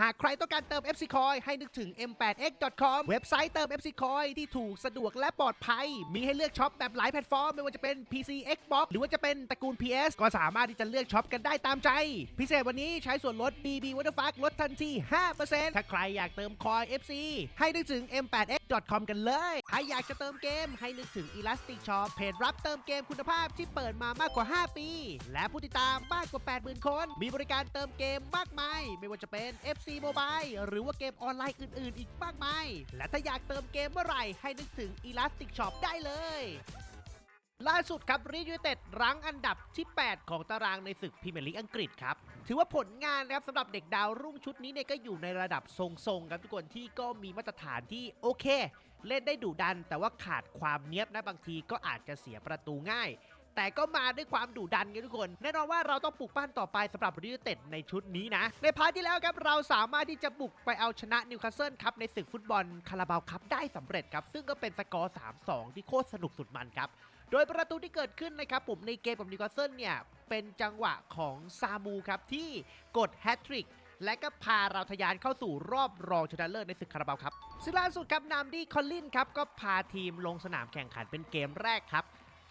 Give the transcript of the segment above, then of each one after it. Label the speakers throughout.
Speaker 1: หากใครต้องการเติม FC Coin ให้นึกถึง m8x.com เว็บไซต์เติม FC Coin ที่ถูกสะดวกและปลอดภัย มีให้เลือกช็อปแบบหลายแพลตฟอร์ม ไม่ว่าจะเป็น PC Xbox หรือว่าจะเป็นตระกูล PS ก็สามารถที่จะเลือกช็อปกันได้ตามใจ พิเศษวันนี้ใช้ส่วนลด BB w a t e r f a r k ลดทันที 5%ถ้าใครอยากเติมคอย FC ให้นึกถึง m8x m8x.com กันเลยถ้าอยากจะเติมเกมให้นึกถึง Elastic Shop เพจรับเติมเกมคุณภาพที่เปิดมามากกว่า 5 ปี และผู้ติดตามมากกว่า 80,000 คน มีบริการเติมเกมมากมาย ไม่ว่าจะเป็น FC Mobile หรือว่าเกมออนไลน์อื่น ๆ อีกมากมาย และถ้าอยากเติมเกมเมื่อไหร่ให้นึกถึง Elastic Shop ได้เลยล่าสุดครับรียูเต็ดรั้งอันดับที่ 8 ของตารางในศึกพรีเมียร์ลีกอังกฤษครับ ถือว่าผลงานนะครับสำหรับเด็กดาวรุ่งชุดนี้เนี่ยก็อยู่ในระดับทรงๆครับทุกคนที่ก็มีมาตรฐานที่โอเค เล่นได้ดุดัน แต่ว่าขาดความเนี้ยบนะบางทีก็อาจจะเสียประตูง่ายแต่ก็มาด้วยความดุดันกันทุกคน แน่นอนว่าเราต้องปลุกปั้นต่อไปสำหรับรียูเต็ดในชุดนี้นะ ในพาร์ทที่แล้วครับเราสามารถที่จะบุกไปเอาชนะนิวคาสเซิลครับในศึกฟุตบอลคาราบาวคัพได้สำเร็จครับ ซึ่งก็เป็นสกอร์ 3-2 ที่โคตรสนุกสุดมันครับ โดยประตูที่เกิดขึ้นนะครับผมในเกมกับนิวคาสเซิลเนี่ย เป็นจังหวะของซามูครับ ที่กดแฮตทริกและก็พาเราทะยานเข้าสู่รอบรองชนะเลิศในศึกคาราบาวครับซึ่งล่าสุดครับนามดีคอลลินครับก็พาทีมลงสนามแข่งขันเป็นเกมแรกครับ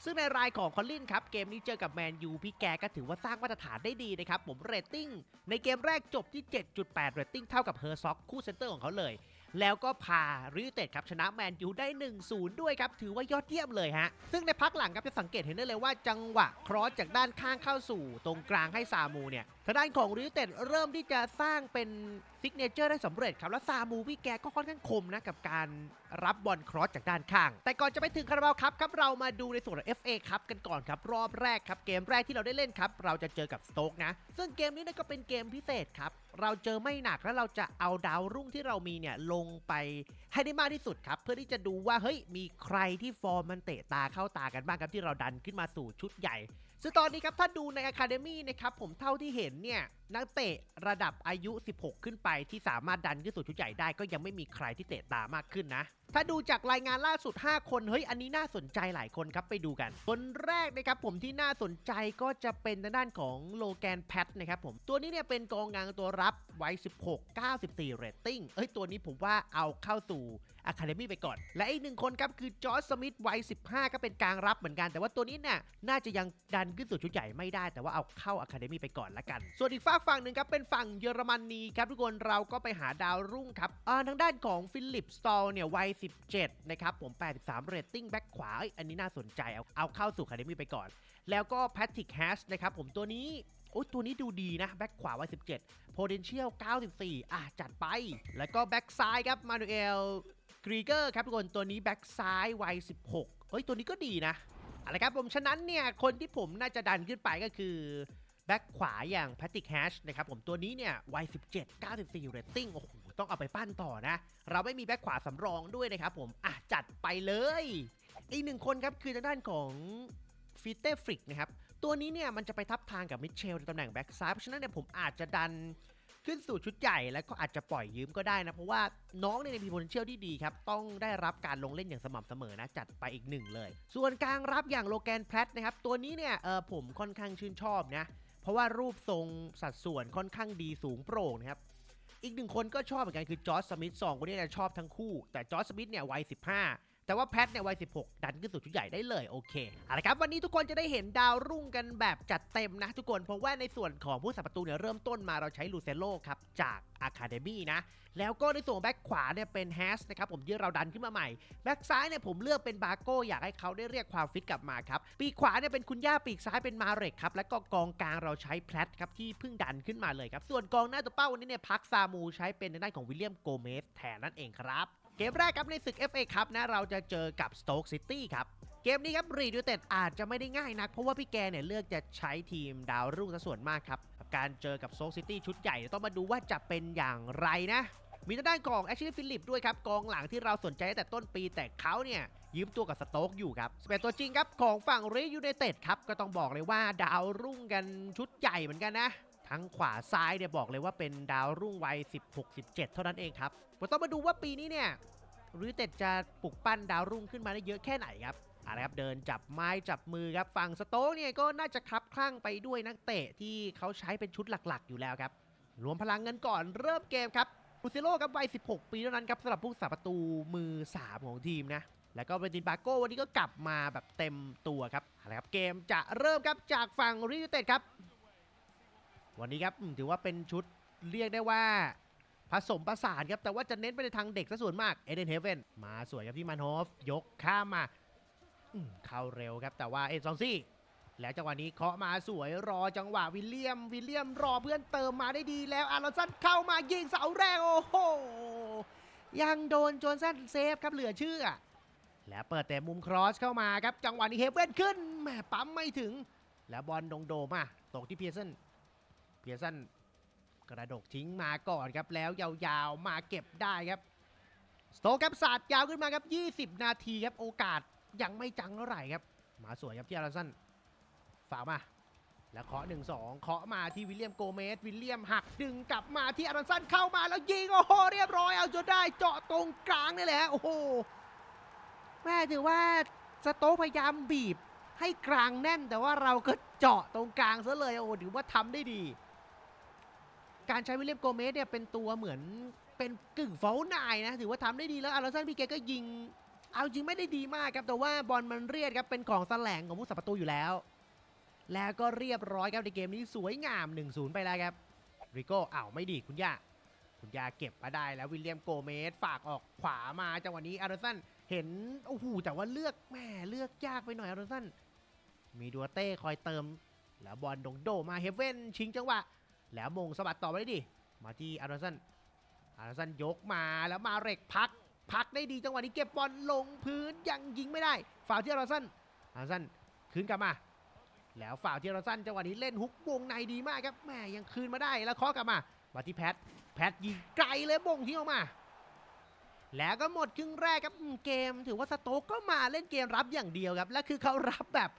Speaker 1: ซึ่งในรายของคอลลินครับ เกมนี้เจอกับแมนยูพี่แกก็ถือว่าสร้างมาตรฐานได้ดีนะครับ ผมเรตติ้ง ในเกมแรกจบที่ 7.8 เรตติ้งเท่ากับเฮอร์ซ็อกคู่เซนเตอร์ของเขาเลย แล้วก็พาริวเต็ดครับชนะแมนยูได้ 1-0 ด้วยครับ ถือว่ายอดเยี่ยมเลยฮะ ซึ่งในพักหลังครับจะสังเกตเห็นได้เลยว่าจังหวะครอสจากด้านข้างเข้าสู่ ตรงกลางให้ซามูเนี่ยทางด้านของริวเต็ดเริ่มที่จะสร้างเป็นซิกเนเจอร์ได้สำเร็จครับ แล้วซามูพี่แกก็ค่อนข้างคมนะกับการรับบอลครอสจากด้านข้าง แต่ก่อนจะไปถึงคาราบาวครับครับเรามาดูในส่วนของ FA ครับกันก่อนครับรอบแรกครับเกมแรกที่เราได้เล่นครับเราจะเจอกับสโต๊กนะซึ่งเกมนี้ก็เป็นเกมพิเศษครับ เราเจอไม่หนักแล้วเราจะเอาดาวรุ่งที่เรามีเนี่ยลงไปให้ได้มากที่สุดครับ เพื่อที่จะดูว่าเฮ้ยมีใครที่ฟอร์มมันเตะตาเข้าตากันบ้างครับที่เราดันขึ้นมาสู่ชุดใหญ่ซึ่งตอนนี้ครับถ้าดูใน Academy นะครับผมเท่าที่เห็นเนี่ยนักเตะระดับอายุ 16 ขึ้นไปที่สามารถดันขึ้นสู่ชุดใหญ่ได้ก็ยังไม่มีใครที่เตะตามากขึ้นนะ ถ้าดูจากรายงานล่าสุด 5 คน เฮ้ย อันนี้น่าสนใจหลายคนครับไปดูกัน คนแรกนะครับผมที่น่าสนใจก็จะเป็นทางด้านของโลแกนแพทนะครับผมตัวนี้เนี่ยเป็นกองกลางตัวรับไวัย16 94 เรตติ้ง เอ้ย ตัวนี้ผมว่าเอาเข้าสู่อะคาเดมี่ไปก่อน และอีกหนึ่งคนครับ คือจอร์จสมิธไวัย15 ก็เป็นกลางรับเหมือนกัน แต่ว่าตัวนี้เนี่ยน่าจะยังดันขึ้นสู่ชุดใหญ่ไม่ได้ แต่ว่าเอาเข้าอะคาเดมี่ไปก่อนละกัน ส่วนอีกฝากฝั่งหนึ่งครับ เป็นฝั่งเยอรมนีครับทุกคน เราก็ไปหาดาวรุ่งครับอ่าทางด้านของฟิลิปสตอลเนี่ยวัย 17 นะครับ ผม 83 เรตติ้งแบ็คขวาเอ้ยอันนี้น่าสนใจ เอาเอาเข้าสู่อะคาเดมี่ไปก่อน แล้วก็แพทริกแฮชนะครับผมตัวนี้ โอ้ตัวนี้ดูดีนะ แบ็คขวาวัย17 potential 94 อะ จัดไป แล้วก็แบ็คซ้ายครับมานูเอลกรีเกอร์ครับทุกคนตัวนี้แบ็คซ้ายวัย16 เฮ้ย ตัวนี้ก็ดีนะอาละครับผมฉะนั้นเนี่ย คนที่ผมน่าจะดันขึ้นไปก็คือแบ็คขวาอย่างแพติกแฮชนะครับผมตัวนี้เนี่ยวัย 17 94 เรตติ้งโอ้โหต้องเอาไปปั้นต่อนะ เราไม่มีแบ็คขวาสำรองด้วยนะครับผม อะ จัดไปเลย อีกหนึ่งคนครับคือทางด้านของฟิเตฟริกนะครับ ตัวนี้เนี่ยมันจะไปทับทางกับมิเชลในตำแหน่งแบ็กซ้ายเพราะฉะนั้นเนี่ยผมอาจจะดันขึ้นสู่ชุดใหญ่แล้วก็อาจจะปล่อยยืมก็ได้นะ เพราะว่าน้องเนี่ยมี potential ที่ดีครับ ต้องได้รับการลงเล่นอย่างสม่ำเสมอนะ จัดไปอีกหนึ่งเลย ส่วนกลางรับอย่างโลแกนแพลตนะครับ ตัวนี้เนี่ยเออผมค่อนข้างชื่นชอบนะ เพราะว่ารูปทรงสัดส่วนค่อนข้างดีสูงโปร่งนะครับ อีกหนึ่งคนก็ชอบเหมือนกันคือจอร์จสมิธสองคนนี้เนี่ยชอบทั้งคู่ แต่จอร์จสมิธเนี่ยวัย15 แต่ว่าแพทเนี่ยวัย 16 ดันขึ้นสู่ชุดใหญ่ได้เลยโอเคเอาละครับวันนี้ทุกคนจะได้เห็นดาวรุ่งกันแบบจัดเต็มนะทุกคน เพราะว่าในส่วนของผู้สับประตูเนี่ยเริ่มต้นมาเราใช้ลูเซโลครับจากอะคาเดมี่นะ แล้วก็ในส่วนแบ็กขวาเนี่ยเป็นแฮสนะครับผมที่เราดันขึ้นมาใหม่ แบ็กซ้ายเนี่ยผมเลือกเป็นบาโก้อยากให้เขาได้เรียกความฟิตกลับมาครับ ปีกขวาเนี่ยเป็นคุณย่าปีกซ้ายเป็นมาเรกครับ แล้วก็กองกลางเราใช้แพลตครับที่เพิ่งดันขึ้นมาเลยครับ ส่วนกองหน้าตัวเป้าวันนี้เนี่ยพักซามูใช้เป็นในด้านของวิลเลียมโกเมสแทนนั่นเองครับ เกมแรกครับในศึก FA ครับนะเราจะเจอกับ Stoke City ครับเกมนี้ครับรีดูเต็ดอาจจะไม่ได้ง่ายนัก เพราะว่าพี่แกเนี่ยเลือกจะใช้ทีมดาวรุ่งซะส่วนมากครับการเจอกับโซ k ซิตี้ชุดใหญ่ต้องมาดูว่าจะเป็นอย่างไรนะ มีทางด้านของแอชลีย์ฟิลิปด้วยครับกองหลังที่เราสนใจแต่ต้นปีแต่เขาเนี่ยยืมตัวกับสโต๊กอยู่ครับสเปนตัวจริงครับของฝั่งเรยูไนเต็ดครับก็ต้องบอกเลยว่าดาวรุ่งกันชุดใหญ่เหมือนกันนะ ทั้งขวาซ้ายเนี่ยบอกเลยว่าเป็นดาวรุ่งวัย 16-17 เท่านั้นเองครับเราต้องมาดูว่าปีนี้เนี่ยริเต็ดจะปลุกปั้นดาวรุ่งขึ้นมาได้เยอะแค่ไหนครับอาละครับเดินจับไม้จับมือครับฝั่งสโต๊กเนี่ยก็น่าจะคลับคลั่งไปด้วยนักเตะที่เขาใช้เป็นชุดหลักๆ อยู่แล้วครับ รวมพลังกันก่อนเริ่มเกมครับบูซิโลกับวัย 16 ปีเท่านั้นครับสำหรับผู้สาประตูมือ 3 ของทีมนะ แล้วก็เบนตินบาโก้วันนี้ก็กลับมาแบบเต็มตัวครับอาละครับเกมจะเริ่มครับจากฝั่งริวเต็ดครับ วันนี้ครับถือว่าเป็นชุดเรียกได้ว่าผสมประสานครับ แต่ว่าจะเน้นไปในทางเด็กซะส่วนมากเอเดนเฮเวนมาสวยครับที่มันโฮฟยกข้ามมาเข้าเร็วครับ แต่ว่าเอ็นซองซี่แล้วจังหวะนี้เคาะมาสวยรอจังหวะวิลเลียม วิลเลียมรอเพื่อนเติมมาได้ดีแล้วอารอนสันเข้ามายิงเสาแรกโอ้โหยังโดนโจนสันเซฟครับเหลือเชื่อ แล้วเปิดแต่มุมครอสเข้ามาครับจังหวะนี้เฮเว่นขึ้นแหมปั๊มไม่ถึง แล้วบอลดงโดมาตกที่เพียร์สัน เพียร์สันกระดกทิ้งมาก่อนครับแล้วยาวๆมาเก็บได้ครับสโตกครับสาดยาวขึ้นมาครับ 20 นาทีครับโอกาสยังไม่จังเท่าไหร่ครับ มาสวยครับที่อาร์สันฝากมา แล้วเคาะ 1-2 เคาะมาที่วิลเลียมโกเมส วิลเลียมหักดึงกลับมาที่อาร์สันเข้ามาแล้วยิงโอ้โหเรียบร้อยเอาจนได้เจาะตรงกลางนี่แหละโอ้โหแม่ถือว่าสโตพยายามบีบให้กลางแน่นแต่ว่าเราก็เจาะตรงกลางซะเลยโอ้ถือว่าทำได้ดี การใช้วิลเลียมโกเมสเนี่ยเป็นตัวเหมือนเป็นกึ่งเฟนายนะ ถือว่าทำได้ดีแล้วอาร์เซนพี่เกก็ยิง เอาจริงไม่ได้ดีมากครับ แต่ว่าบอลมันเรียดครับเป็นของแสลงของผู้สับประตูอยู่แล้ว แล้วก็เรียบร้อยครับในเกมนี้สวยงาม 1-0 ไปแล้วครับริโก้อ้าวไม่ดีคุณย่าคุณย่าเก็บมาได้แล้ววิลเลียมโกเมสฝากออกขวามาจังหวะนี้อาร์เซนเห็นโอ้โหแต่ว่าเลือกแม่เลือกยากไปหน่อยอาร์เซนมีดัวเต้คอยเติม แล้วบอลดงโดมาเฮเว่นชิงจังหวะ แล้วมงสะบัดต่อไปดิ มาที่อาร์เซนอาร์เซนยกมาแล้วมาเร็กพัก พักได้ดีจังหวะนี้เก็บบอลลงพื้นยังยิงไม่ได้ ฝ่าวที่อาร์เซนอาร์เซนคืนกลับมา แล้วฝ่าวที่อาร์เซนจังหวะนี้เล่นฮุกวงในดีมากครับแหมยังคืนมาได้แล้วเคาะกลับมา มาที่แพท แพทยิงไกลเลยมงที่ออกมา แล้วก็หมดครึ่งแรกครับเกม ถือว่าสโต๊กก็มาเล่นเกมรับอย่างเดียวครับ และคือเขารับแบบ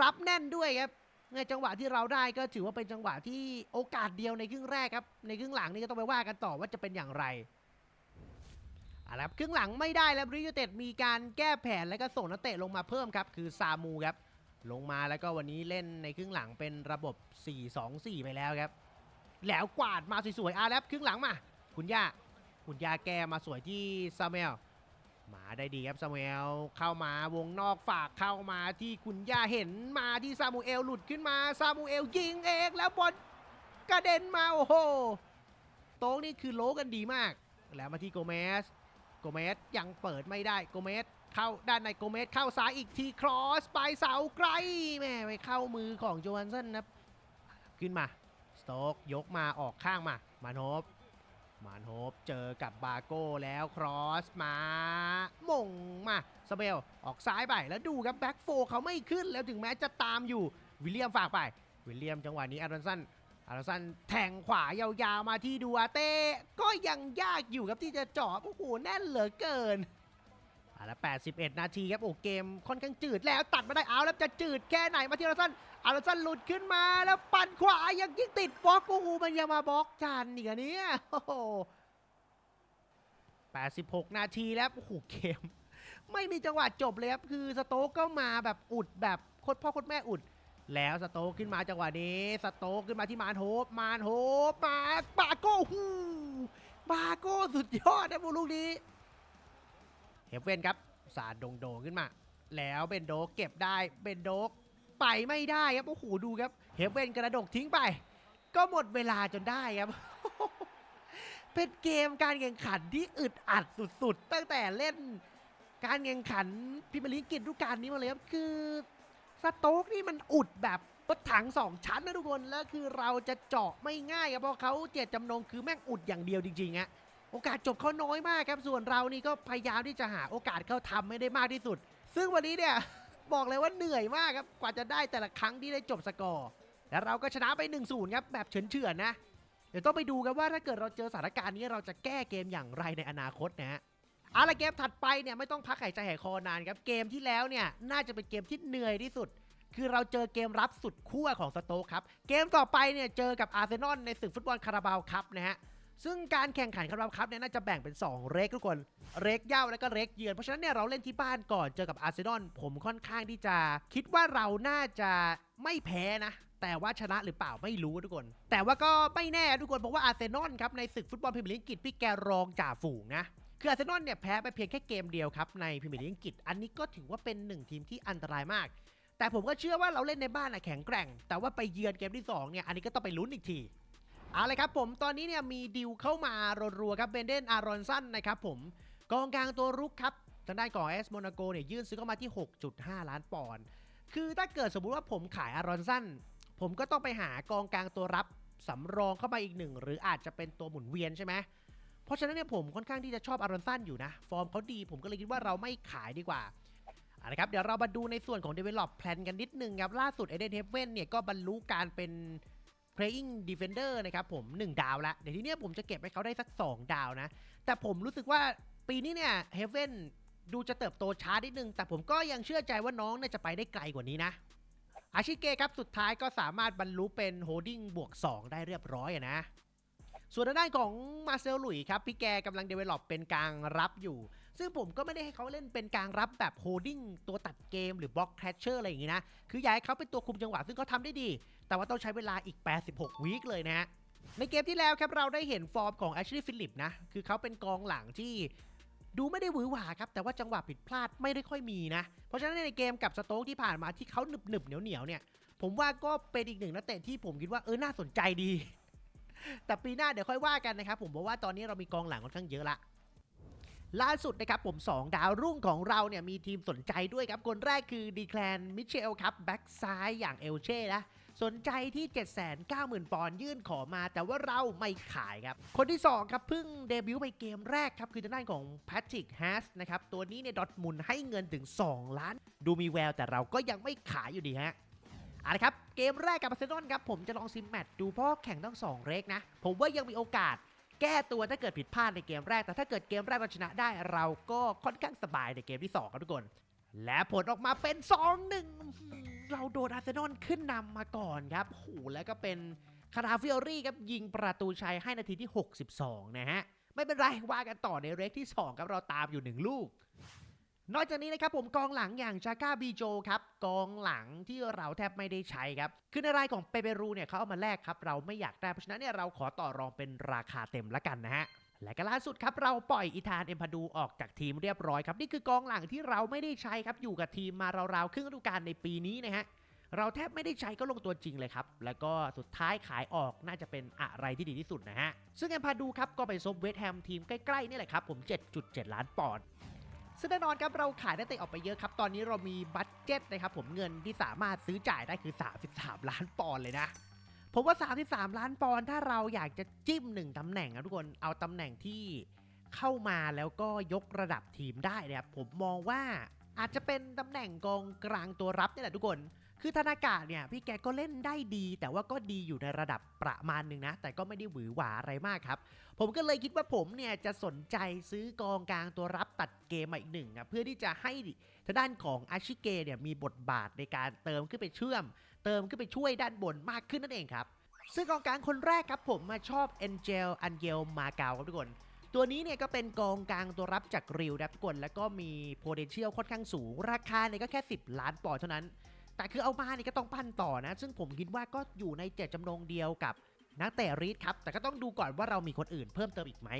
Speaker 1: รับแน่นด้วยครับ ในจังหวะที่เราได้ก็ถือว่าเป็นจังหวะที่โอกาสเดียวในครึ่งแรกครับ ในครึ่งหลังนี่ก็ต้องไปว่ากันต่อว่าจะเป็นอย่างไรอะครับครึ่งหลังไม่ได้แล้วริยูเต็ดมีการแก้แผนแล้วก็ส่งนักเตะลงมาเพิ่มครับ คือซามูครับ ลงมาแล้วก็วันนี้เล่นในครึ่งหลังเป็นระบบ 4-2-4 ไปแล้วครับ แล้วกวาดมาสวยๆอาแล้วครึ่งหลังมา คุณย่าคุณย่าแกมาสวยที่ซามูเอล มาได้ดีครับซามูเอลเข้ามาวงนอกฝากเข้ามาที่คุณย่าเห็นมาที่ซามูเอลหลุดขึ้นมาซามูเอลยิงเองแล้วบอลกระเด็นมาโอ้โหโต๊งนี่คือโลกันดีมาก แล้วมาที่โกเมสโกเมสยังเปิดไม่ได้โกเมสเข้าด้านในโกเมสเข้าซ้ายอีกทีครอส ไปเสาไกลแม่ไปเข้ามือของโจฮันสันนะครับขึ้นมา สโต๊กยกมาออกข้างมา มานพ มานโฮปเจอกับบาโก้แล้วครอสมามงมาสเบลออกซ้ายไปแล้วดูครับแบ็กโฟเขาไม่ขึ้นแล้วถึงแม้จะตามอยู่วิลเลียมฝากไปวิลเลียมจังหวะนี้อาร์สันอาร์สันแทงขวายาวๆมาที่ดูอาเต้ก็ยังยากอยู่ครับที่จะเจาะโอ้โหแน่นเหลือเกินเอาละ81 นาทีครับโอ้เกมค่อนข้างจืดแล้วตัดมาได้เอาแล้วจะจืดแค่ไหนมาที่อาร์สัน อาร์สันหลุดขึ้นมาแล้วปั่นขวายังยิงติดบล็อกโอ้โหมันยังมาบล็อกจานอีกอะเนี่ยโอ้โห86 นาทีแล้วโอ้โหเกมไม่มีจังหวะจบเลยครับคือสโต๊กก็มาแบบอุดแบบโคตรพ่อโคตรแม่อุด แล้วสโต๊กขึ้นมาจังหวะนี้สโต๊กขึ้นมาที่มานโฮปมานโฮปมาบาโก้หูบาโก้สุดยอดนะพวกลูกนี้เฮฟเว่นครับสาดโดงโดงๆขึ้นมา แล้วเบนโดเก็บได้เบนโด ไปไม่ได้ครับโอ้โหดูครับเฮเว่นกระดกทิ้งไป ก็หมดเวลาจนได้ครับ เป็นเกมการแข่งขันที่อึดอัดสุดๆ ตั้งแต่เล่นการแข่งขันพรีเมียร์ลีกอังกฤษฤดูกาลนี้มาเลยครับคือสโต๊กนี่มันอุดแบบรถถังสองชั้นนะทุกคนแล้วคือเราจะเจาะไม่ง่ายครับเพราะเขาเจตจำนงคือแม่งอุดอย่างเดียวจริงๆอะโอกาสจบเขาน้อยมากครับส่วนเรานี่ก็พยายามที่จะหาโอกาสเข้าทำให้ได้มากที่สุด ซึ่งวันนี้เนี่ย บอกเลยว่าเหนื่อยมากครับ กว่าจะได้แต่ละครั้งที่ได้จบสกอร์ แล้วเราก็ชนะไป1-0ครับ แบบเฉือนๆนะ เดี๋ยวต้องไปดูกันว่าถ้าเกิดเราเจอสถานการณ์นี้เราจะแก้เกมอย่างไรในอนาคตนะฮะเอาละเกมถัดไปเนี่ยไม่ต้องพักหายใจหายคอนานครับ เกมที่แล้วเนี่ยน่าจะเป็นเกมที่เหนื่อยที่สุด คือเราเจอเกมรับสุดขั้วของสโต๊กครับ เกมต่อไปเนี่ยเจอกับอาร์เซนอลในศึกฟุตบอลคาราบาวครับนะฮะ ซึ่งการแข่งขันคาราบาครับเนี่ยน่าจะแบ่งเป็น 2 เรกทุกคน เรกเย่าแล้วก็เรกเยือน เพราะฉะนั้นเนี่ยเราเล่นที่บ้านก่อนเจอกับอาร์เซนอลผมค่อนข้างที่จะ คิดว่าเราน่าจะไม่แพ้นะ แต่ว่าชนะหรือเปล่าไม่รู้ทุกคน แต่ว่าก็ไม่แน่ทุกคนเพราะว่าอาร์เซนอลครับในศึกฟุตบอลพรีเมียร์ลีกอังกฤษพี่แกรองจ่าฝูงนะคืออาร์เซนอลเนี่ยแพ้ไปเพียงแค่เกมเดียวครับในพรีเมียร์ลีกอังกฤษอันนี้ก็ถือว่าเป็นหนึ่งทีมที่อันตรายมาก แต่ผมก็เชื่อว่าเราเล่นในบ้านอะแข็งแกร่ง แต่ว่าไปเยือนเกมที่สองเนี่ยอันนี้ก็ต้องไปลุ้นอีกที เอาเลยครับผมตอนนี้เนี่ยมีดิวเข้ามารัวๆครับเบนเดนอารอนสันนะครับผมกองกลางตัวรุกครับทางด้านของเอสโมนาโกเนี่ยยื่นซื้อเข้ามาที่ 6.5 ล้านปอนด์คือถ้าเกิดสมมุติว่าผมขายอารอนสันผมก็ต้องไปหากองกลางตัวรับสำรองเข้ามาอีกหนึ่งหรืออาจจะเป็นตัวหมุนเวียนใช่ไหมเพราะฉะนั้นเนี่ยผมค่อนข้างที่จะชอบอารอนสันอยู่นะ ฟอร์มเขาดีผมก็เลยคิดว่าเราไม่ขายดีกว่าอาละครับเดี๋ยวเรามาดูในส่วนของ Develop Plan กันนิดนึงครับล่าสุดเอเดนเฮเว่นเนี่ยก็บรรลุการเป็น playing defender นะครับผม 1 ดาวแล้วเดี๋ยวทีเนี้ยผมจะเก็บให้เขาได้สัก 2 ดาวนะ แต่ผมรู้สึกว่าปีนี้เนี่ยเฮเว่นดูจะเติบโตช้านิดนึง แต่ผมก็ยังเชื่อใจว่าน้องเนี่ยจะไปได้ไกลกว่านี้นะอาชิเกะครับสุดท้ายก็สามารถบรรลุเป็นโฮดดิ้งบวก 2 ได้เรียบร้อยนะ ส่วนทางด้านของมาเซลลุยครับพี่แกกำลังเดเวล็อปเป็นกลางรับอยู่ ซึ่งผมก็ไม่ได้ให้เขาเล่นเป็นกลางรับแบบโฮดดิ้งตัวตัดเกมหรือบล็อกแคชเชอร์อะไรอย่างงี้นะ คืออยากให้เขาเป็นตัวคุมจังหวะซึ่งเขาทำได้ดี แต่ว่าต้องใช้เวลาอีก 86 วีคเลยนะฮะ ในเกมที่แล้วครับเราได้เห็นฟอร์มของแอชลีย์ฟิลิปนะ คือเขาเป็นกองหลังที่ดูไม่ได้หวือหวาครับ แต่ว่าจังหวะผิดพลาดไม่ได้ค่อยมีนะ เพราะฉะนั้นในเกมกับสโต๊กที่ผ่านมาที่เขาหนึบหนึบเหนียวเหนียวเนี่ย ผมว่าก็เป็นอีกหนึ่งนักเตะที่ผมคิดว่าเออน่าสนใจดี แต่ปีหน้าเดี๋ยวค่อยว่ากันนะครับผมบอกว่าตอนนี้เรามีกองหลังค่อนข้างเยอะละล่าสุดนะครับผม 2 ดาวรุ่งของเราเนี่ยมีทีมสนใจด้วยครับ คนแรกคือดีแคลนมิเชลครับ แบ็กซ้ายอย่างเอลเช่นะ สนใจที่ 790,000 ปอนด์ยื่นขอมา แต่ว่าเราไม่ขายครับ คนที่ 2 ครับเพิ่งเดบิวต์ไปเกมแรกครับ คือทางด้านของแพทริกแฮสนะครับ ตัวนี้ในดอทมุนให้เงินถึง 2 ล้าน ดูมีแววแต่เราก็ยังไม่ขายอยู่ดีฮะเอาละครับ เกมแรกกับอาร์เซนอลครับผมจะลองซิมแมตช์ดูเพราะแข่งต้อง2เรกนะ ผมว่ายังมีโอกาสแก้ตัวถ้าเกิดผิดพลาดในเกมแรก แต่ถ้าเกิดเกมแรกเราชนะได้ เราก็ค่อนข้างสบายในเกมที่ 2 ครับทุกคน และผลออกมาเป็น 2-1 เราโดนอาร์เซนอลขึ้นนำมาก่อนครับโหแล้วก็เป็นคาราฟิออรี่ครับยิงประตูชัยให้นาทีที่ 62 นะฮะ ไม่เป็นไรว่ากันต่อในเรกที่ 2 ครับ เราตามอยู่ 1 ลูก นอกจากนี้นะครับผมกองหลังอย่างชาก้าบีโจครับกองหลังที่เราแทบไม่ได้ใช้ครับคือในรายของเปเปรูเนี่ยเขาเอามาแลกครับ เราไม่อยากได้เพราะฉะนั้นเนี่ยเราขอต่อรองเป็นราคาเต็มละกันนะฮะ และก็ล่าสุดครับเราปล่อยอีธานเอ็มพาดูออกจากทีมเรียบร้อยครับ นี่คือกองหลังที่เราไม่ได้ใช้ครับอยู่กับทีมมาราวๆครึ่งฤดูกาลในปีนี้นะฮะเราแทบไม่ได้ใช้ก็ลงตัวจริงเลยครับ แล้วก็สุดท้ายขายออกน่าจะเป็นอะไรที่ดีที่สุดนะฮะ ซึ่งเอ็มพาดูครับก็ไปซบเวสแฮมทีมใกล้ ๆ นี่แหละครับ ผม 7.7 ล้านปอนด์ซึ่งแน่นอนครับเราขายนักเตะออกไปเยอะครับ ตอนนี้เรามีบัตเจ็ตนะครับผมเงินที่สามารถซื้อจ่ายได้คือ 33 ล้านปอนด์เลยนะ ผมว่า 33 ล้านปอนด์ถ้าเราอยากจะจิ้มหนึ่งตำแหน่งนะทุกคนเอาตำแหน่งที่เข้ามาแล้วก็ยกระดับทีมได้นะครับผมมองว่าอาจจะเป็นตำแหน่งกองกลางตัวรับนี่แหละทุกคน คือธนากาศเนี่ยพี่แกก็เล่นได้ดี แต่ว่าก็ดีอยู่ในระดับประมาณหนึ่งนะ แต่ก็ไม่ได้หวือหวาอะไรมากครับ ผมก็เลยคิดว่าผมเนี่ยจะสนใจซื้อกองกลางตัวรับตัดเกมมาอีกหนึ่งครับเพื่อที่จะให้ทางด้านของอาชิเกเนี่ยมีบทบาทในการเติมขึ้นไปเชื่อม เติมขึ้นไปช่วยด้านบนมากขึ้นนั่นเองครับ ซึ่งกองกลางคนแรกครับผมมาชอบเอนเจลอันเยลมาเกาครับทุกคน ตัวนี้เนี่ยก็เป็นกองกลางตัวรับจากริวนะครับทุกคน แล้วก็มี potential ค่อนข้างสูง ราคาเนี่ยก็แค่ 10 ล้านปอนด์เท่านั้น แต่คือเอามาเนี่ยก็ต้องปั้นต่อนะ ซึ่งผมคิดว่าก็อยู่ในเจตจำนงเดียวกับนักเตะรีดครับ แต่ก็ต้องดูก่อนว่าเรามีคนอื่นเพิ่มเติมอีกไหม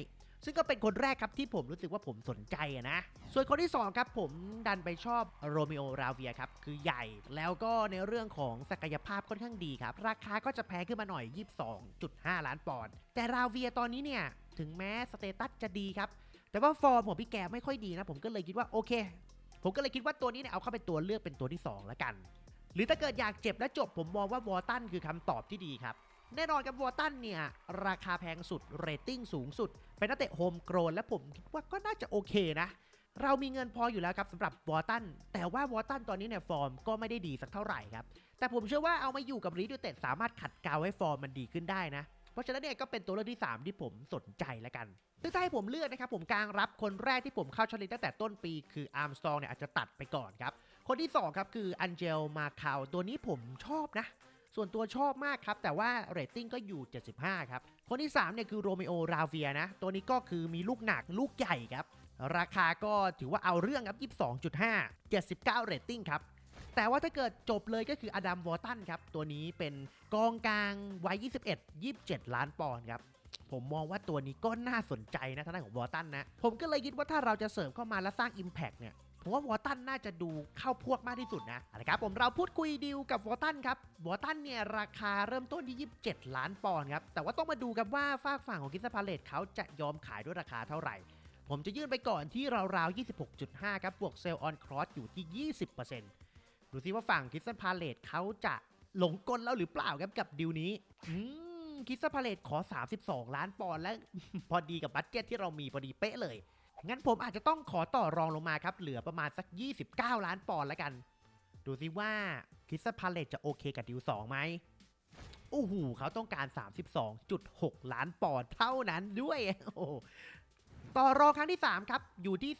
Speaker 1: ซึ่งก็เป็นคนแรกครับที่ผมรู้สึกว่าผมสนใจอะนะ ส่วนคนที่2ครับผมดันไปชอบโรมิโอราเวียครับ คือใหญ่แล้วก็ในเรื่องของศักยภาพค่อนข้างดีครับ ราคาก็จะแพงขึ้นมาหน่อย 22.5 ล้านปอนด์แต่ราเวียตอนนี้เนี่ย ถึงแม้สเตตัสจะดีครับ แต่ว่าฟอร์มของพี่แกไม่ค่อยดีนะ ผมก็เลยคิดว่าโอเค ผมก็เลยคิดว่าตัวนี้เนี่ยเอาเข้าเป็นตัวเลือกเป็นตัวที่2แล้วกัน หรือถ้าเกิดอยากเจ็บและจบผมมองว่าวอร์ตันคือคำตอบที่ดีครับ แน่นอนกับวอตันเนี่ย ราคาแพงสุด เรตติ้งสูงสุด เป็นนักเตะโฮมโกรนและผมคิดว่าก็น่าจะโอเคนะ เรามีเงินพออยู่แล้วครับสำหรับวอตันแต่ว่าวอตันตอนนี้เนี่ยฟอร์มก็ไม่ได้ดีสักเท่าไหร่ครับ แต่ผมเชื่อว่าเอามาอยู่กับรีดูเต็ดสามารถขัดเกลาให้ฟอร์มมันดีขึ้นได้นะเพราะฉะนั้นเนี่ยก็เป็นตัวเลือกที่ 3 ที่ผมสนใจแล้วกันซึ่งถ้าให้ผมเลือกนะครับผมกลางรับคนแรกที่ผมเข้าชลินตั้งแต่ต้นปีคืออาร์มสตองเนี่ยอาจจะตัดไปก่อนครับ คนที่ 2 ครับคืออันเจลมาคาวตัวนี้ผมชอบนะ ส่วนตัวชอบมากครับ แต่ว่าเรตติ้งก็อยู่ 75 ครับ คนที่ 3 เนี่ยคือโรเมโอราเวียนะ ตัวนี้ก็คือมีลูกหนักลูกใหญ่ครับ ราคาก็ถือว่าเอาเรื่องครับ 22.5 79 เรตติ้งครับ แต่ว่าถ้าเกิดจบเลยก็คืออดัมวอร์ตันครับ ตัวนี้เป็นกองกลางวัย 21 27 ล้านปอนด์ครับผมมองว่าตัวนี้ก็น่าสนใจนะทางด้านของวอร์ตันนะ ผมก็เลยคิดว่าถ้าเราจะเสริมเข้ามาแล้วสร้าง Impact เนี่ย ผมว่าวอร์ตันน่าจะดูเข้าพวกมากที่สุดนะอาละครับผมเราพูดคุยดีลกับวอร์ตันครับวอร์ตันเนี่ยราคาเริ่มต้นที่ 27 ล้านปอนด์ครับแต่ว่าต้องมาดูกันว่าฝากฝั่งของกิสพาเลตเขาจะยอมขายด้วยราคาเท่าไหร่ ผมจะยื่นไปก่อนที่ราวๆ 26.5 ครับบวกเซลล์ออนครอสอยู่ที่ 20%ดูซิว่าฝั่งคิสพาเลตเขาจะหลงกลแล้วหรือเปล่าครับกับดีลนี้อืมคิสพาเลตขอ 32 ล้านปอนด์และพอดีกับบัตเจ็ตที่เรามีพอดีเป๊ะเลย งั้นผมอาจจะต้องขอต่อรองลงมาครับ เหลือประมาณสัก 29 ล้านปอนด์แล้วกัน ดูซิว่าคิสพาเลตจะโอเคกับดิว2ไหมโอ้โหเขาต้องการ 32.6 ล้านปอนด์เท่านั้นด้วยโอ้ต่อรองครั้งที่ 3 ครับ อยู่ที่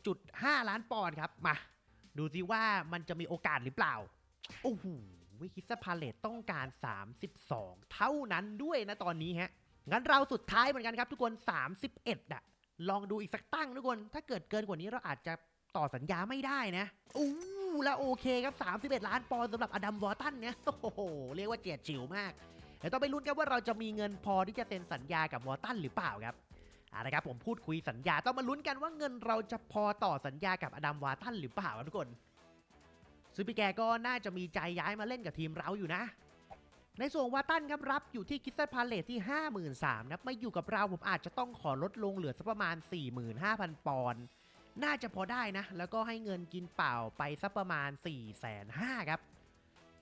Speaker 1: 30.5 ล้านปอนด์ครับมาดูซิว่ามันจะมีโอกาสหรือเปล่า โอ้โหวิคิสพาเลตต้องการ 32 เท่านั้นด้วยนะตอนนี้ฮะ งั้นเราสุดท้ายเหมือนกันครับทุกคน 31อะ ลองดูอีกสักตั้งทุกคน ถ้าเกิดเกินกว่านี้เราอาจจะต่อสัญญาไม่ได้นะอู้แล้วโอเคครับ 31 ล้านปอนด์สำหรับอดัมวอร์ตันเนี่ยโอ้โห เรียกว่าเจียดฉิวมากเดี๋ยวต้องไปลุ้นกันว่าเราจะมีเงินพอที่จะเซ็นสัญญากับวอร์ตันหรือเปล่าครับเอาละครับผมพูดคุยสัญญาต้องมาลุ้นกันว่าเงินเราจะพอต่อสัญญากับอดัมวอร์ตันหรือเปล่าครับทุกคนซึ่งพี่แกก็น่าจะมีใจย้ายมาเล่นกับทีมเราอยู่นะ ในส่วนวาตันครับรับอยู่ที่คิสเซพาเลตที่ 53,000นะมาอยู่กับเราผมอาจจะต้องขอลดลงเหลือสักประมาณ 45,000 ปอนด์น่าจะพอได้นะ แล้วก็ให้เงินกินเปล่าไปสักประมาณ 4 5 0 0 0ครับ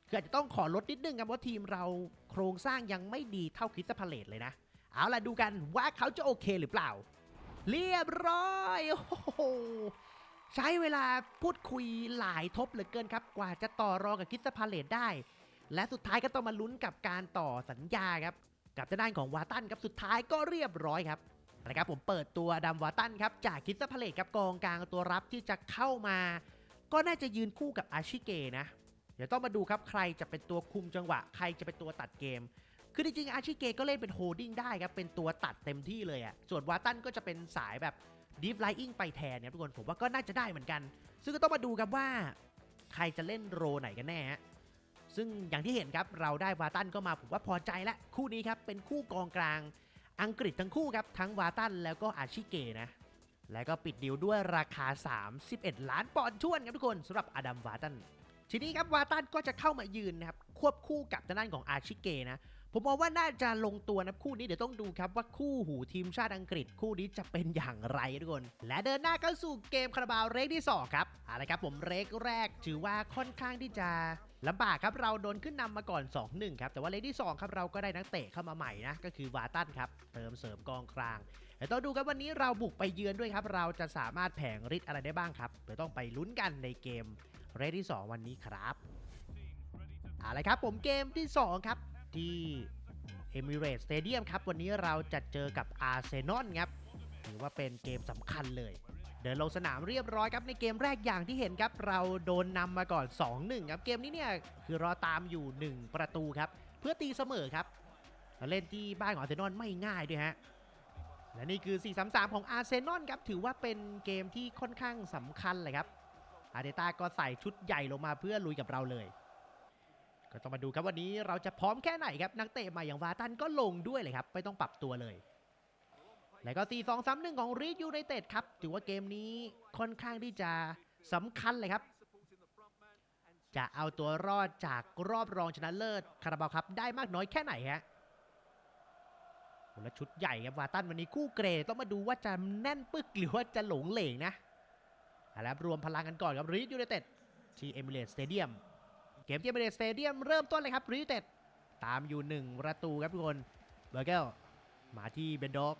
Speaker 1: คืออาจะต้องขอลดนิดนึงครับเพราทีมเราโครงสร้างยังไม่ดีเท่าคิสเซพาเลตเลยนะ เอาล่ะดูกันว่าเขาจะโอเคหรือเปล่า เรียบร้อยโอ้โหใช้เวลาพูดคุยหลายทบเหลือเกินครับ กว่าจะต่อรองกับคิสพาเลตได้ และสุดท้ายก็ต้องมาลุ้นกับการต่อสัญญาครับ กับด้านของวาตันครับสุดท้ายก็เรียบร้อยครับนะครับผมเปิดตัวดัมวาตันครับจากคิสพาเลตครับกองกลางตัวรับที่จะเข้ามา ก็น่าจะยืนคู่กับอาชิเกนะ เดี๋ยวต้องมาดูครับใครจะเป็นตัวคุมจังหวะ ใครจะเป็นตัวตัดเกม คือจริงๆอาชิเกก็เล่นเป็นโฮดดิ้งได้ครับเป็นตัวตัดเต็มที่เลยอะส่วนวาตันก็จะเป็นสายแบบดีฟไลอิงไปแทนเนี่ยทุกคนผมว่าก็น่าจะได้เหมือนกัน ซึ่งก็ต้องมาดูครับว่า ใครจะเล่นโรไหนกันแน่ฮะ ซึ่งอย่างที่เห็นครับเราได้วาตันก็มาผมว่าพอใจแล้วคู่นี้ครับเป็นคู่กองกลางอังกฤษทั้งคู่ครับทั้งวาตันแล้วก็อาชิเกนะแล้วก็ปิดดีลด้วยราคา 31 ล้านปอนด์ช่วนครับทุกคนสำหรับอดัมวาตันทีนี้ครับวาตันก็จะเข้ามายืนนะครับควบคู่กับด้านของอาชิเกนะผมมองว่าน่าจะลงตัวนะคู่นี้เดี๋ยวต้องดูครับว่าคู่หูทีมชาติอังกฤษคู่นี้จะเป็นอย่างไรทุกคน และเดินหน้าเข้าสู่เกมคาราบาวเรกที่2ครับอาละครับผมเรกแรกถือว่าค่อนข้างที่จะ ลำบากครับเราโดนขึ้นนำมาก่อน 2-1 ครับ แต่ว่าเรกที่2ครับเราก็ได้นักเตะเข้ามาใหม่นะ ก็คือวาตันครับเติมเสริมกองกลางเดี๋ยวต้องดูครับวันนี้เราบุกไปเยือนด้วยครับ เราจะสามารถแผงฤทธิ์อะไรได้บ้างครับเดี๋ยวต้องไปลุ้นกันในเกมเรกที่ 2 วันนี้ครับเอาละครับผมเกมที่ 2 ครับที่เอมิเรตสเตเดียมครับวันนี้เราจะเจอกับอาร์เซนอลครับถือว่าเป็นเกมสำคัญเลย เดินลงสนามเรียบร้อยครับในเกมแรกอย่างที่เห็นครับเราโดนนำมาก่อน 2-1ครับเกมนี้เนี่ยคือรอตามอยู่ 1 ประตูครับเพื่อตีเสมอครับเล่นที่บ้านของอาร์เซนอลไม่ง่ายด้วยฮะและนี่คือ 4-3-3 ของอาร์เซนอลครับถือว่าเป็นเกมที่ค่อนข้างสำคัญเลยครับอาร์เตต้าก็ใส่ชุดใหญ่ลงมาเพื่อลุยกับเราเลย ก็ต้องมาดูครับวันนี้เราจะพร้อมแค่ไหนครับนักเตะใหม่อย่างวาตันก็ลงด้วยเลยครับไม่ต้องปรับตัวเลย แล้วก็ 4 2 3 1 ของรีดยูไนเต็ดครับ ถือว่าเกมนี้ค่อนข้างที่จะสำคัญเลยครับ จะเอาตัวรอดจากรอบรองชนะเลิศคาราบาวครับได้มากน้อยแค่ไหนฮะและชุดใหญ่ครับวาตันวันนี้คู่เกรดต้องมาดูว่าจะแน่นปึกหรือว่าจะหลงเหลงนะเอาละรวมพลังกันก่อนครับรีดยูไนเต็ดที่เอมิเรตสเตเดียมเกมที่เบเดสเตเดียมเริ่มต้นเลยครับรีดยูนิเต็ดตามอยู่ 1 ประตูครับทุกคนเบอร์เกลมาที่เบนโดก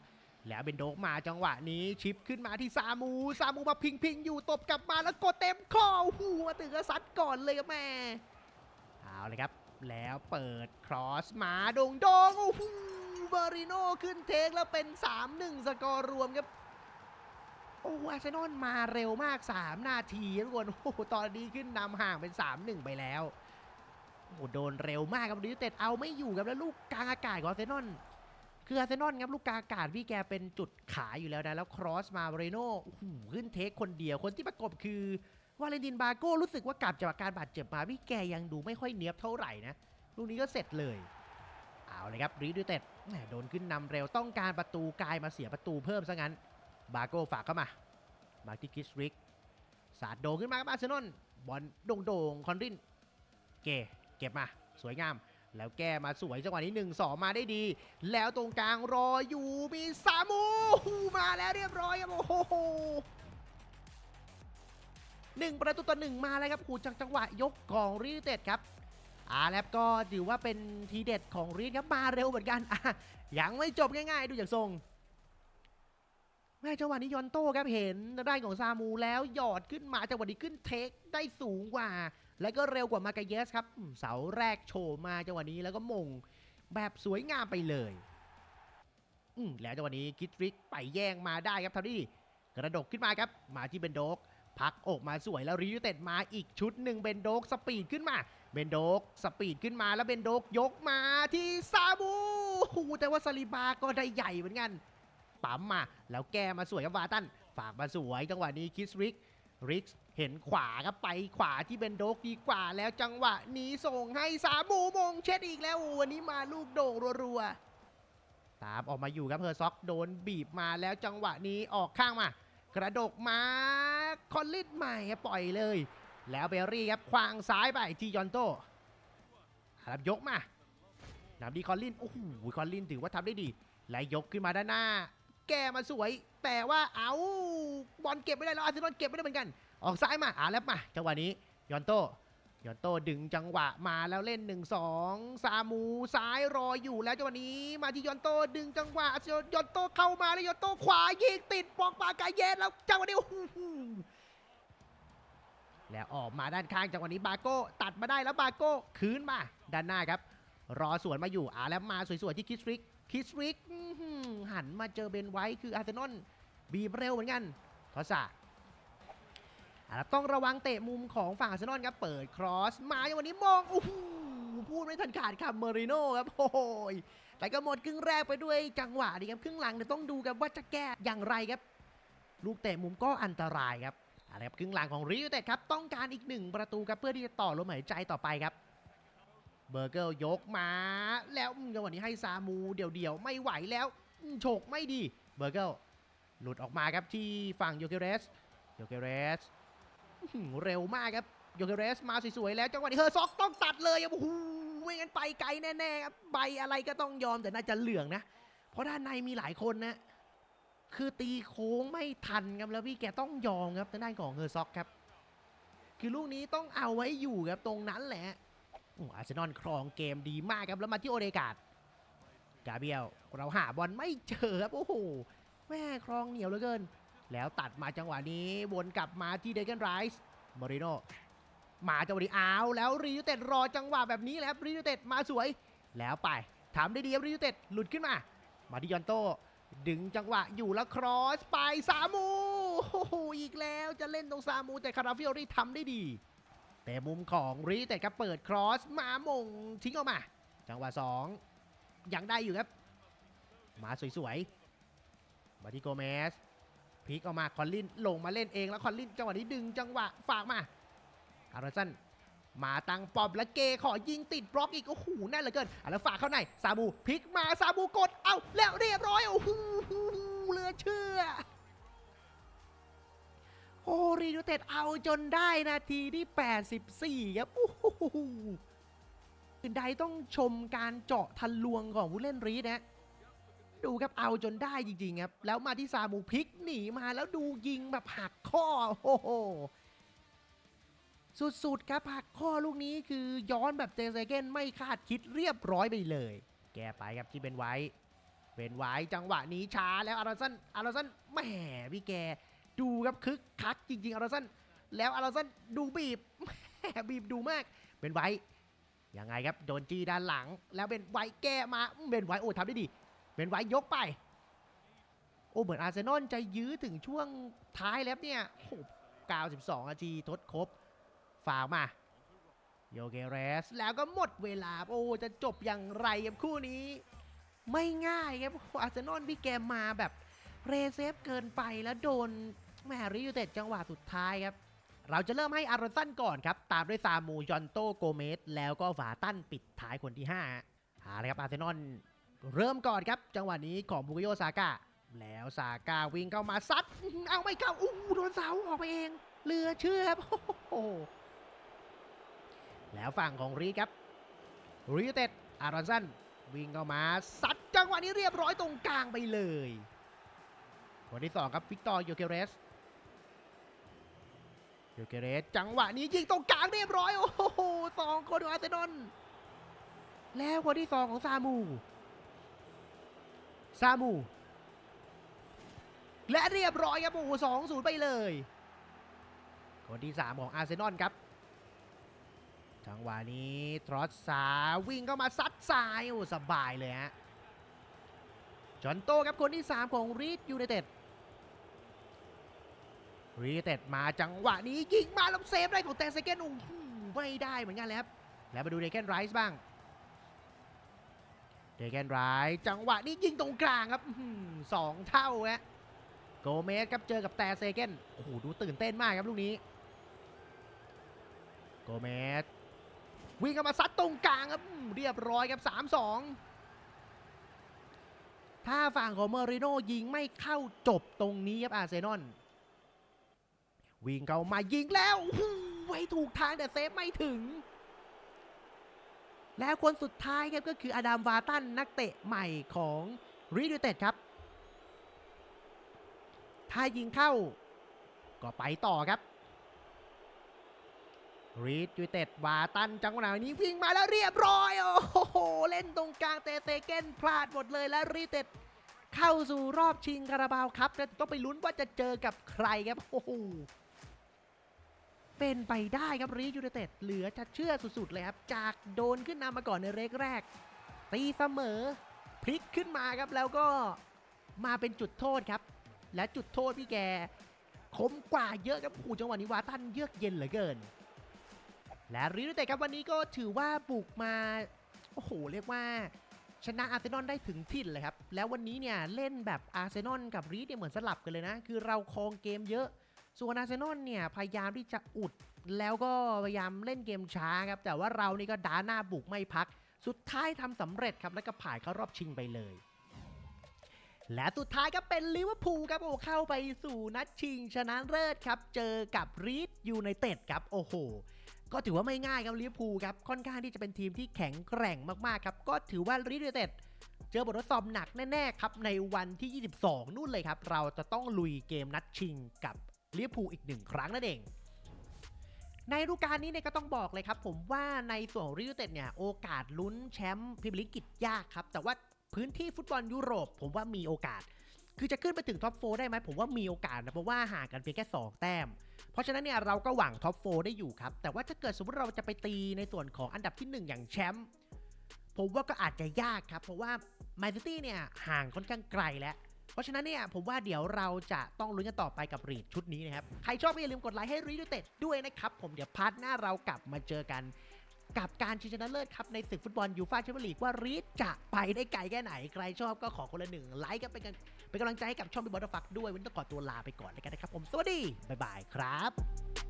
Speaker 1: แล้วเบนโดกมาจังหวะนี้ชิปขึ้นมาที่ซามู ซามูมาพิงพิงอยู่ตบกลับมาแล้วกดเต็มข้อหัวตึงกระซัดก่อนเลยครับแม่เอาเลยครับ แล้วเปิดครอสมาโดงโดงโอ้โหเบอริโนขึ้นเทคแล้วเป็น 3-1 สกอร์รวมครับโอ้อาร์เซนอลมาเร็วมาก 3 นาทีทุกคนโอ้โหตอนนี้ขึ้นนำห่างเป็น 3-1 ไปแล้วโอ้โหโดนเร็วมากครับดิเต็ดเอาไม่อยู่ครับแล้วลูกกลางอากาศของอาร์เซนอล คืออาร์เซนอลครับลูกกาอากาศพี่แกเป็นจุดขายอยู่แล้วนะ แล้วครอสมาเบรโน่โอ้โหขึ้นเทคคนเดียวคนที่ประกบคือวาเลนตินบาโก้รู้สึกว่ากลับจากการบาดเจ็บมาพี่แกยังดูไม่ค่อยเนียบเท่าไหร่นะลูกนี้ก็เสร็จเลยเอาเลยครับรีดูเต็ดโดนขึ้นนำเร็วต้องการประตูกลายมาเสียประตูเพิ่มซะงั้น บาโก้ฝากเข้ามา มาที่คิสริกสาดโดงขึ้นมาครับอาร์เซนอลบอลโด่งๆคอนรินเกเก็บมา สวยงาม แล้วแก้มาสวยจังหวะนี้1 2 มาได้ดี แล้วตรงกลางรออยู่มีซามูมาแล้วเรียบร้อยครับโอ้โหหนึ่งประตูต่อหนึ่งมาแล้วครับหูจากจังหวะยกของรีเต็ดครับอาแล้วก็ถือว่าเป็นทีเด็ดของรีดครับมาเร็วเหมือนกันอะยังไม่จบง่ายๆ ดูจากทรงแม่จังหวะนี้ยอนโต้ครับเห็นได้ของซามูแล้วหยอดขึ้นมาจังหวะนี้ขึ้นเทคได้สูงกว่า และก็เร็วกว่ามากาเยสครับเสาแรกโฉมมาจังหวะนี้แล้วก็มงแบบสวยงามไปเลยอืมแล้วจังหวะนี้คิดริกไปแย่งมาได้ครับทำได้ดีกระดกขึ้นมาครับมาที่เบนโดกพักอกมาสวยแล้วรีวิเต็ดมาอีกชุดหนึ่งเบนโดกสปีดขึ้นมาเบนโดกสปีดขึ้นมาแล้วเบนโดกยกมาที่ซามูโอ้แต่ว่าซาลิบาก็ได้ใหญ่เหมือนกันปั๊มมาแล้วแกมาสวยกับวาตันฝากมาสวยจังหวะนี้คิสริกริก เห็นขวาครับไปขวาที่เบนโดกดีกว่าแล้วจังหวะนี้ส่งให้สามูมงเช็ดอีกแล้วอ้วันนี้มาลูกโด่งรัวๆตามออกมาอยู่ครับเฮอร์ซ็อกโดนบีบมาแล้วจังหวะนี้ออกข้างมา กระดกมาคอนลิดใหม่ปล่อยเลย แล้วเบอร์รี่ครับควางซ้ายไปที่ยอนโตครับยกมานำดีคอนลินโอ้โหคอนลินถือว่าทำได้ดีและยกขึ้นมาด้านหน้า แกมาสวย แต่ว่าเอาบอลเก็บไม่ได้แล้วอาร์เซนอลเก็บไม่ได้เหมือนกัน ออกซ้ายมาอ่าแล้วมาจังหวะนี้ยอนโตยอนโตดึงจังหวะมาแล้วเล่น 1 2 ซามูซ้ายรออยู่แล้วจังหวะนี้มาที่ยอนโตดึงจังหวะยอนโตเข้ามาแล้วยอนโตขวายิงติดปอกปากกาเยสแล้วจังหวะนี้แล้วออกมาด้านข้างจังหวะนี้บาโก้ตัดมาได้แล้วบาโก้คืนมาด้านหน้าครับ รอสวนมาอยู่อ่าแล้วมาสวยๆที่คิสริกคิสริกหันมาเจอเบนไว้คืออาร์เซนอลบีบเร็วเหมือนกันทอสะอ่ะแล้วต้องระวังเตะมุมของฝั่งอาร์เซนอลครับเปิดครอสมาอย่างวันนี้มองโอ้โหพูดไม่ทันขาดคำเมอริโน่ครับโอ้ยแต่ก็หมดครึ่งแรกไปด้วยจังหวะนี้ครับครึ่งหลังเนี่ยต้องดูกันว่าจะแก้อย่างไรครับ ลูกเตะมุมก็อันตรายครับอะไรครับครึ่งหลังของริวเต็ดครับต้องการอีกหนึ่งประตูครับเพื่อที่จะต่อลมหายใจต่อไปครับเบอร์เกิลยกมา แล้วอืมจังหวะนี้ให้ซามูเดี่ยวๆไม่ไหวแล้วโฉกไม่ดีเบอร์เกิลหลุดออกมาครับที่ฝั่งโยเกเรสโยเกเรส เร็วมากครับโยเกเรสมาสวยๆแล้วจังหวะนี้เฮอร์ซ็อกต้องตัดเลยโอ้โหไม่งั้นไปไกลแน่ๆครับใบอะไรก็ต้องยอมแต่น่าจะเหลืองนะ เพราะด้านในมีหลายคนนะ คือตีโค้งไม่ทันครับแล้วพี่แกต้องยอมครับทางด้านของเฮอร์ซ็อกครับ คือลูกนี้ต้องเอาไว้อยู่ครับตรงนั้นแหละอาร์เซนอลครองเกมดีมากครับแล้วมาที่โอเดกาดกาเบียลเราหาบอลไม่เจอครับโอ้โหแม่ครองเหนียวเหลือเกิน แล้วตัดมาจังหวะนี้วนกลับมาที่เดกันไรส์มอริโนมาจังหวะนี้เอาแล้วรียูเต็ดรอจังหวะแบบนี้แหล้วรียูเต็ดมาสวย แล้วไปทำได้ดีรียูเต็ดหลุดขึ้นมา มาที่ยอนโต ดึงจังหวะอยู่แล้วครอสไปซามูโอ้โหอีกแล้วจะเล่นตรงซามูแต่คาราฟิโอรี่ทำได้ดี แต่มุมของรีแต่ก็เปิดครอสมามงทิ้งออกมา จังหวะ2ยังได้อยู่ครับ มาสวยๆมาที่โกเมส พลิกออกมาคอนลินลงมาเล่นเองแล้วคอนลินจังหวะนี้ดึงจังหวะฝากมาอารสันมาตั้งปอบและเกขอยิงติดบล็อกอีก โอ้โหแน่นเหลือเกินอะแล้วฝากเข้าในซาบูพลิกมาซาบูกด เอาแล้วเรียบร้อย โอ้โหเหลือเชื่อ โอ้รีดูเต็ดเอาจนได้นาทีที่ 84 ครับโอ้โหอื่นใดต้องชมการเจาะทันลวงของผู้เล่นรีดนะ ดูครับเอาจนได้จริงๆครับ แล้วมาที่ซามูพลิกหนีมาแล้วดูยิงแบบหักข้อโอ้โหสุดๆครับหักข้อลูกนี้คือย้อนแบบเจเซเกนไม่คาดคิดเรียบร้อยไปเลย แกไปครับที่เป็นไว้ เป็นไว้จังหวะนี้ช้าแล้วอารอนสันอารอนสันแหมพี่แกดูครับคึกคักจริงๆอาราสันแล้วอาราสันดูบีบแหมบีบดูมาก เป็นไว้ยังไงครับโดนจี้ด้านหลัง แล้วเป็นไว้แก้มาเป็นไว้โอ้ทำได้ดี เป็นไว้ยกไป โอ้เหมือนอาร์เซนอลจะยื้อถึงช่วงท้ายแล้วเนี่ยโอ้92นาทีทดครบฝากมาโยเกเรส แล้วก็หมดเวลา โอ้จะจบอย่างไรครับคู่นี้ ไม่ง่ายครับอาร์เซนอลพี่แกมาแบบเรเซฟเกินไปแล้วโดนแมริยูเต็ดจังหวะสุดท้ายครับ เราจะเริ่มให้อารอนสันก่อนครับ ตามด้วยซามูยอนโตโกเมส แล้วก็ฝาตั้นปิดท้ายคนที่5ฮะเอาละครับอาร์เซนอล เริ่มก่อนครับ จังหวะนี้ของบุกโยซาก้าแล้วซาก้าวิ่งเข้ามาซัดเอาไม่เข้าอู้โดนเสาออกไปเองเหลือเชื่อครับโอ้โหแล้วฝั่งของรีครับรีเต็ดอารอนสันวิ่งเข้ามาซัดจังหวะนี้เรียบร้อยตรงกลางไปเลยคนที่สองครับวิกตอร์โยเกเรสเดลเกเรสจังหวะนี้ยิงตรงกลางเรียบร้อยโอ้โหสองคนของอาร์เซนอลแล้วคนที่สองของซามู ซามู และเรียบร้อยครับโอ้โหสองศูนย์ไปเลยคนที่สามของอาร์เซนอลครับ จังหวะนี้ทรอสซาวิ่งเข้ามาซัดซ้ายโอ้สบายเลยฮะจอนโตครับคนที่ 3 ของรีดยูไนเต็ดรีเต็ดมาจังหวะนี้ยิงมาแล้วเซฟได้ของแตนเซเกนโอ้ไม่ได้เหมือนกันเลยครับ แล้วมาดูเดแกนไรส์บ้าง เดแกนไรจังหวะนี้ยิงตรงกลางครับสองเท่าฮะโกเมสครับเจอกับแตนเซเกนโอ้โหดูตื่นเต้นมากครับลูกนี้ โกเมสวิ่งเข้ามาซัดตรงกลางครับเรียบร้อยครับ3 2ถ้าฝั่งของเมอริโนยิงไม่เข้าจบตรงนี้ครับอาร์เซนอลวิ่งเข้ามายิงแล้วไว้ถูกทางแต่เซฟไม่ถึง แล้วคนสุดท้ายครับก็คืออดัมวาตันนักเตะใหม่ของรีดูเต็ดครับ ถ้ายิงเข้าก็ไปต่อครับรีดยูเต็ดวาตันจังหวะนี้วิ่งมาแล้วเรียบร้อย โอ้โห เล่นตรงกลางเตเซเกนพลาดหมดเลยแล้วรีดเต็ดเข้าสู่รอบชิงคาราบาวครับแล้วต้องไปลุ้นว่าจะเจอกับใครครับ โอ้โห เป็นไปได้ครับรียูไนเต็ดเหลือจะเชื่อสุดๆเลยครับ จากโดนขึ้นนำมาก่อนในเรกแรก ตีเสมอ พลิกขึ้นมาครับแล้วก็มาเป็นจุดโทษครับ และจุดโทษพี่แกคมกว่าเยอะครับผู้จังหวะนี้วาตันเยือกเย็นเหลือเกิน และรียูไนเต็ดครับวันนี้ก็ถือว่าบุกมาโอ้โหเรียกว่าชนะอาร์เซนอลได้ถึงถิ่นเลยครับ แล้ววันนี้เนี่ยเล่นแบบอาร์เซนอลกับรีดเนี่ยเหมือนสลับกันเลยนะ คือเราครองเกมเยอะ ส่วนอาร์เซนอลเนี่ยพยายามที่จะอุด แล้วก็พยายามเล่นเกมช้าครับ แต่ว่าเรานี่ก็ด่าหน้าบุกไม่พัก สุดท้ายทำสำเร็จครับแล้วก็ผ่านเข้ารอบชิงไปเลยและสุดท้ายก็เป็นลิเวอร์พูลครับโอ้เข้าไปสู่นัดชิงชนะเลิศครับ เจอกับรีดยูไนเต็ดครับโอ้โห ก็ถือว่าไม่ง่ายครับลิเวอร์พูลครับค่อนข้างที่จะเป็นทีมที่แข็งแกร่งมากๆครับ ก็ถือว่ารีดยูไนเต็ดเจอบททดสอบหนักแน่ ๆ ครับ ในวันที่ 22 นู่นเลยครับ เราจะต้องลุยเกมนัดชิงกับ ลิเวอร์พูลอีกหนึ่งครั้งนั่นเอง ในฤดูกาลนี้เนี่ยก็ต้องบอกเลยครับผมว่าในส่วนของริวเต็ดเนี่ยโอกาสลุ้นแชมป์พรีเมียร์ลีกกิจยากครับ แต่ว่าพื้นที่ฟุตบอลยุโรป ผมว่ามีโอกาส คือจะขึ้นไปถึงท็อปโฟได้ไหมผมว่ามีโอกาสนะเพราะว่าห่างกันเพียงแค่ 2 แต้ม เพราะฉะนั้นเนี่ยเราก็หวังท็อปโฟได้อยู่ครับ แต่ว่าถ้าเกิดสมมติเราจะไปตีในส่วนของอันดับที่ 1 อย่างแชมป์ผมว่าก็อาจจะยากครับ เพราะว่าแมนซิตี้เนี่ยห่างค่อนข้างไกลแล้ว ราะฉะนั้นเนี่ยผมว่าเดี๋ยวเราจะต้องลุ้นกันต่อไปกับรีดชุดนี้นะครับ ใครชอบก็อย่าลืมกดไลค์ให้รีดด้วยเต็ดด้วยนะครับ ผมเดี๋ยวพาร์ทหน้าเรากลับมาเจอกันกับการชิงชนะเลิศครับ ในศึกฟุตบอลยูฟ่าแชมเปี้ยนลีกว่ารีดจะไปได้ไกลแค่ไหน ใครชอบก็ขอคนละหนึ่งไลค์กันเป็นกันเป็นกำลังใจให้กับช่องบิบอลฟักด้วยวันนี้ต้องขอตัวลาไปก่อนแล้วกันนะครับผมสวัสดีบ๊ายบายครับ